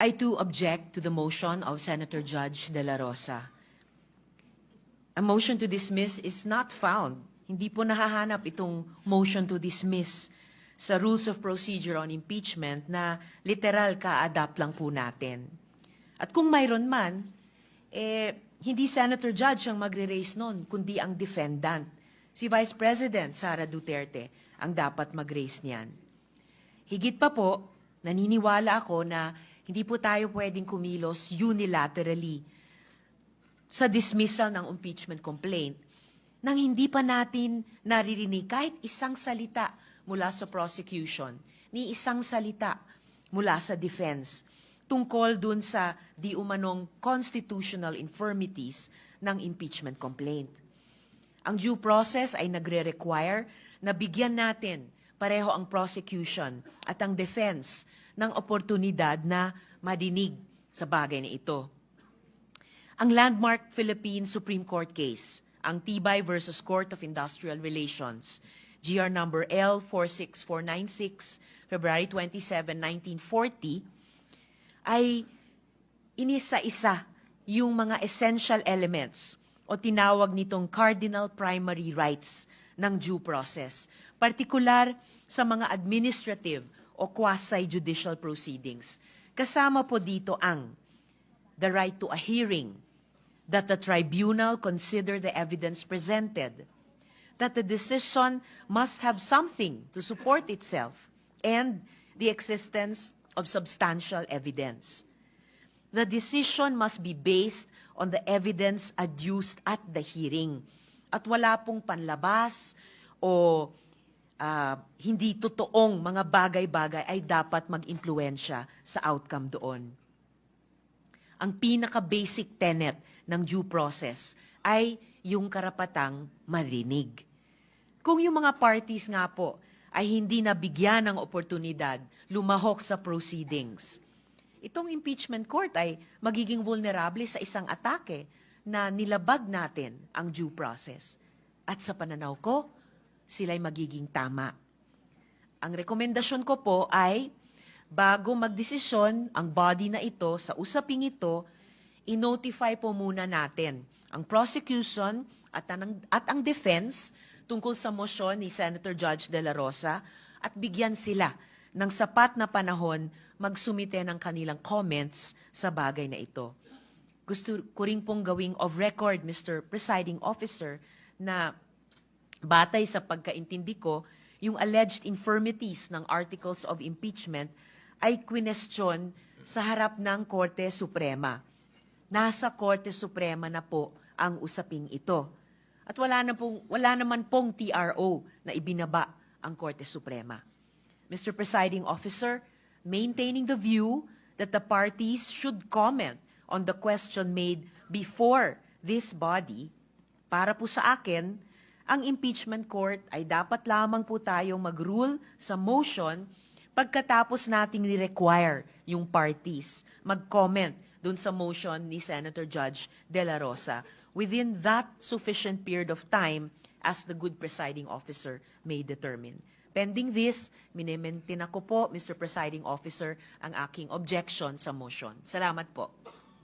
I too object to the motion of Senator Judge De La Rosa. A motion to dismiss is not found. Hindi po nahahanap itong motion to dismiss sa Rules of Procedure on Impeachment na literal ka-adapt lang po natin. At kung mayroon man, eh, hindi Senator Judge ang magre-raise nun, kundi ang defendant. Si Vice President Sara Duterte ang dapat mag-raise niyan. Higit pa po, naniniwala ako na hindi po tayo pwedeng kumilos unilaterally sa dismissal ng impeachment complaint nang hindi pa natin naririnig kahit isang salita mula sa prosecution, ni isang salita mula sa defense tungkol dun sa di umanong constitutional infirmities ng impeachment complaint. Ang due process ay nagre-require na bigyan natin pareho ang prosecution at ang defense ng oportunidad na madinig sa bagay na ito. Ang landmark Philippine Supreme Court case, ang Tibay versus Court of Industrial Relations, GR number L46496, February 27, 1940, ay inisa-isa yung mga essential elements o tinawag nitong cardinal primary rights ng due process, partikular sa mga administrative o quasi-judicial proceedings. Kasama po dito ang the right to a hearing, that the tribunal consider the evidence presented, that the decision must have something to support itself, and the existence of substantial evidence. The decision must be based on the evidence adduced at the hearing. At wala pong panlabas o ah, hindi totoong mga bagay-bagay ay dapat mag-impluensya sa outcome doon. Ang pinaka-basic tenet ng due process ay yung karapatang marinig. Kung yung mga parties nga po ay hindi nabigyan ng oportunidad lumahok sa proceedings, itong impeachment court ay magiging vulnerable sa isang atake na nilabag natin ang due process. At sa pananaw ko, sila'y magiging tama. Ang rekomendasyon ko po ay bago magdesisyon ang body na ito sa usaping ito, i-notify po muna natin ang prosecution at ang, at ang defense tungkol sa motion ni Senator Judge De La Rosa at bigyan sila ng sapat na panahon magsumite ng kanilang comments sa bagay na ito. Gusto ko rin pong gawing of record, Mr. Presiding Officer, na batay sa pagkaintindi ko, yung alleged infirmities ng articles of impeachment ay kwinestyon sa harap ng Korte Suprema. Nasa Korte Suprema na po ang usaping ito. At wala, na pong, wala naman pong TRO na ibinaba ang Korte Suprema. Mr. Presiding Officer, maintaining the view that the parties should comment on the question made before this body, para po sa akin, ang impeachment court ay dapat lamang po tayong mag-rule sa motion pagkatapos nating ni-require yung parties mag-comment dun sa motion ni Senator Judge De La Rosa within that sufficient period of time as the good presiding officer may determine. Pending this, minimaintain ako po, Mr. Presiding Officer, ang aking objection sa motion. Salamat po.